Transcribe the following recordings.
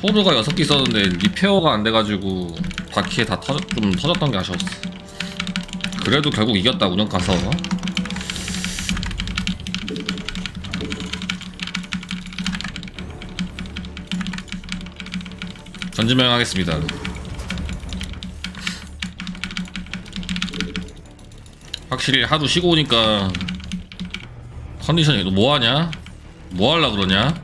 포드가 6개 있었는데 리페어가 안 돼가지고 바퀴에 다 터졌, 좀 터졌던 게 아쉬웠어. 그래도 결국 이겼다 운영 가서 전지명 하겠습니다 확실히 하루 쉬고 오니까 컨디션이 너 뭐하냐? 뭐 하려 그러냐?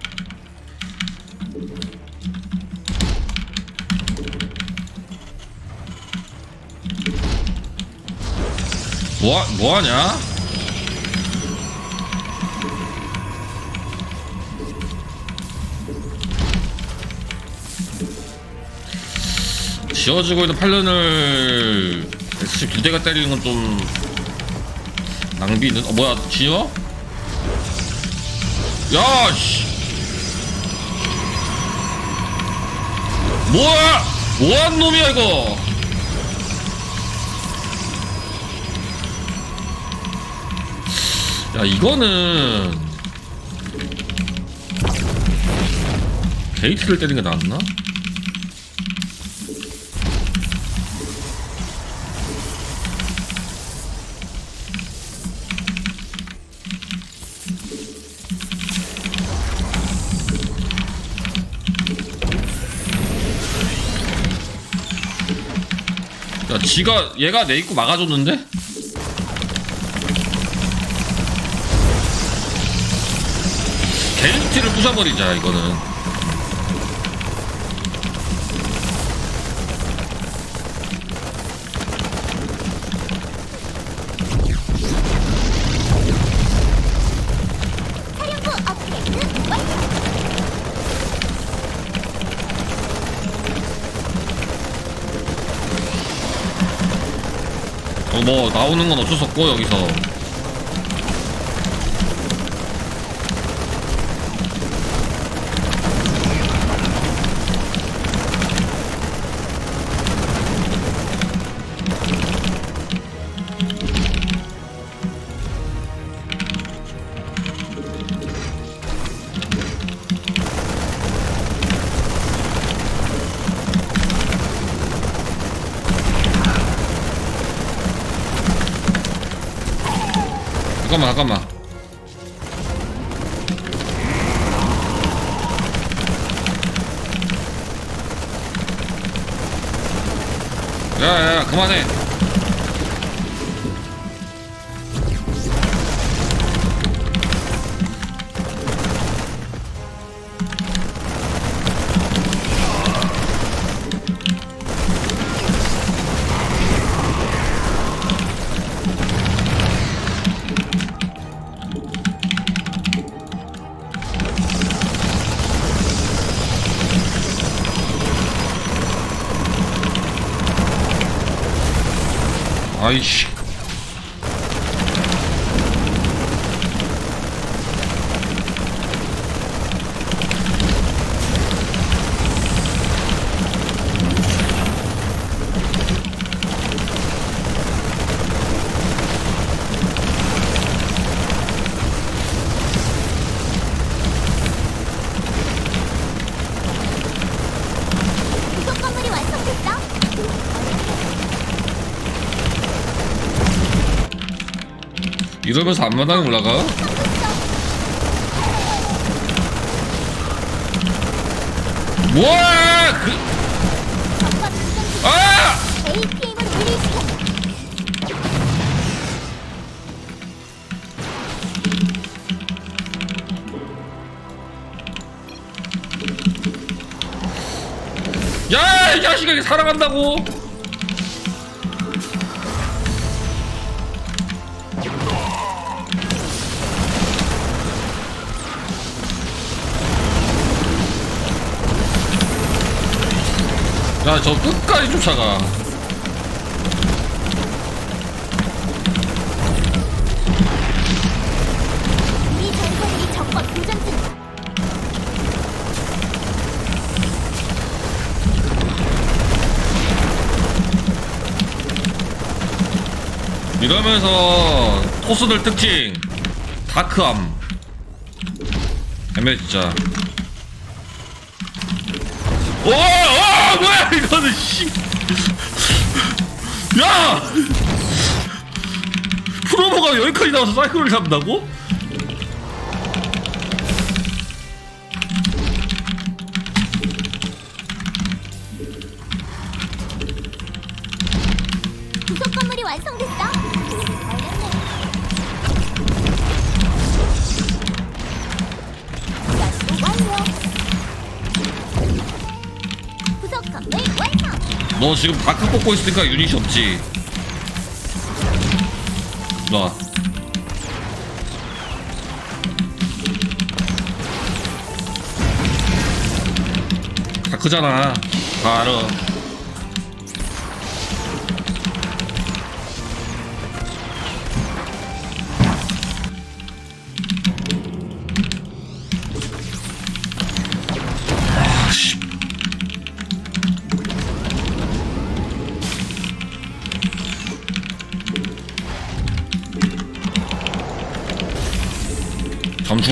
뭐, 뭐하냐? 지어지고 있는 팔년을 SC 두 대가 때리는 건 좀 낭비는 어 뭐야 지어? 야 씨. 뭐야? 뭐한 놈이야 이거? 야 이거는 게이트를 때리는 게 낫나? 지가 얘가 내 입구 막아줬는데? 게이트를 부숴버리자 이거는 뭐 나오는 건 없고 여기서 잠깐만 잠깐만. 야야야 그만해 아 이러면서 앞마당 올라가? 뭐야 그 아! 야, 이 자식아, 이게 살아간다고? 아, 나저 끝까지 쫓아가. 이러면서 토스들 특징. 다크암. 애매 진짜. 오오! 뭐야 이거는 씨 야 프로모가 여기까지 나와서 사이클을 잡는다고? 너 지금 다크 뽑고 있으니까 유닛이 없지. 놔 다크잖아. 다 알아 아,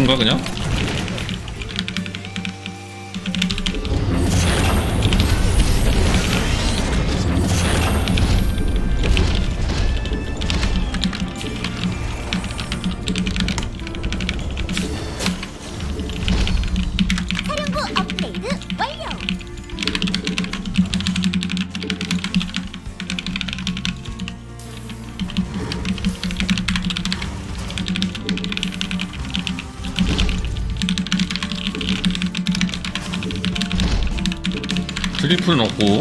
점춘가 그냥? 트리플 넣고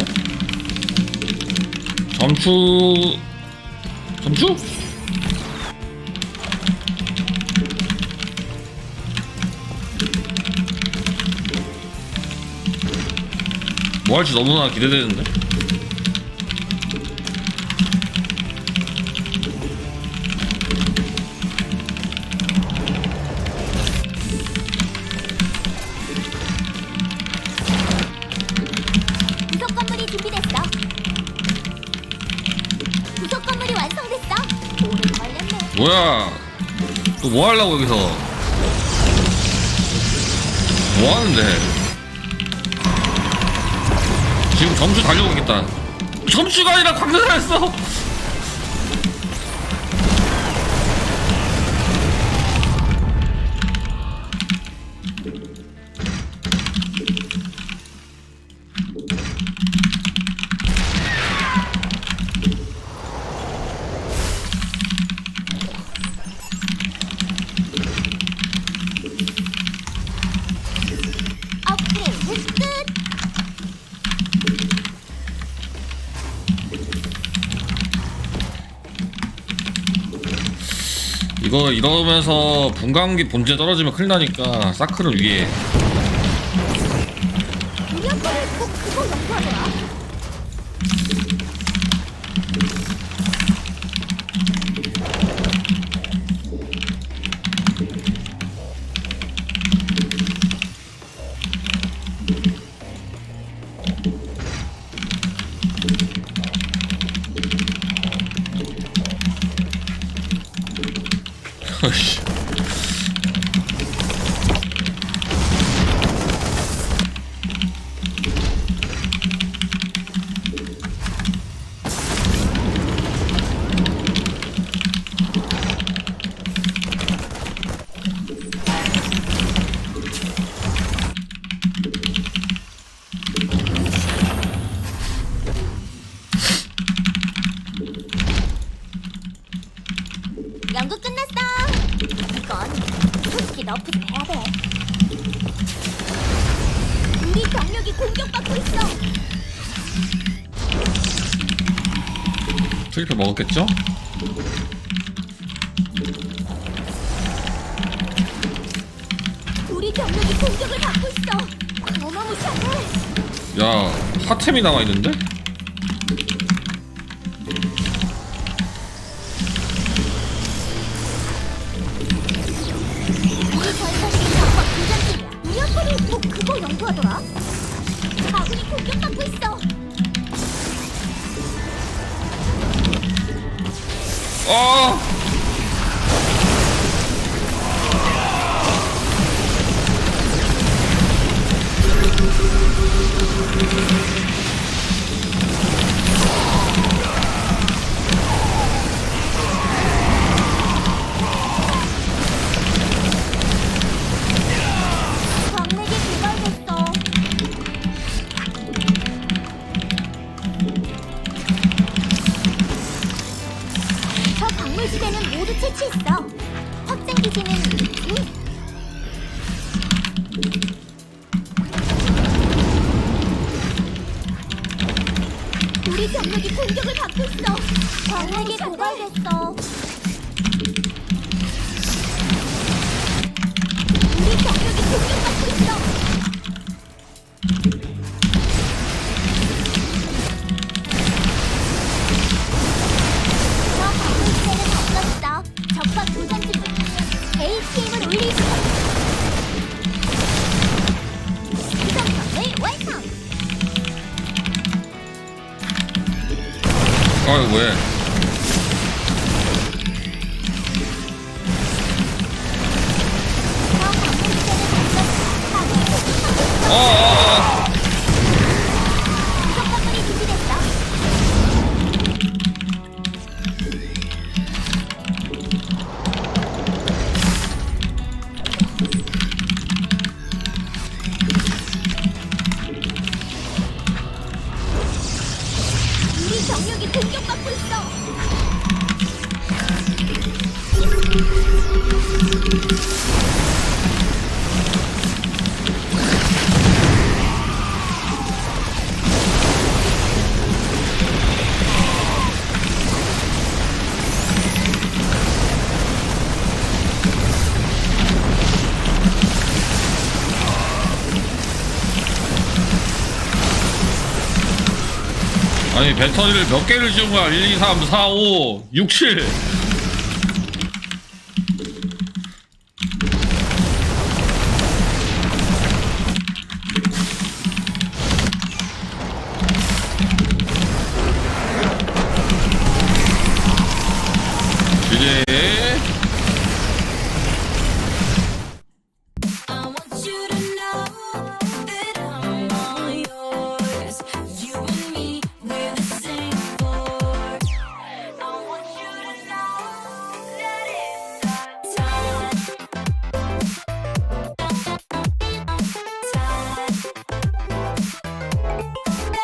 점추 점추? 뭐 할지 너무나 기대되는데 뭐야? 또 뭐 하려고 여기서? 뭐 하는데? 지금 점수 달려오겠다. 점수가 아니라 광대사였어 이거 이러면서 분광기 본체 떨어지면 큰일 나니까 사크를 위에. 아빠를 꼭 그거 연구하더 연구 끝났어. 이건 솔직히 너프 좀 해야 돼. 우리 병력이 공격받고 있어. 트리플 먹었겠죠? 우리 병력이 공격을 받고 있어. 어마무시하네. 야 하템이 나와 있는데? 지대는 모두 채취했어. 확장 기지는 응. 우리 병력이 공격을 받고 있어. 광맥이 고갈됐어. 우리 병력이 공격 왜? 병력이 공격받고 있어. 아니 배터리를 몇 개를 지은 거야? 1, 2, 3, 4, 5, 6, 7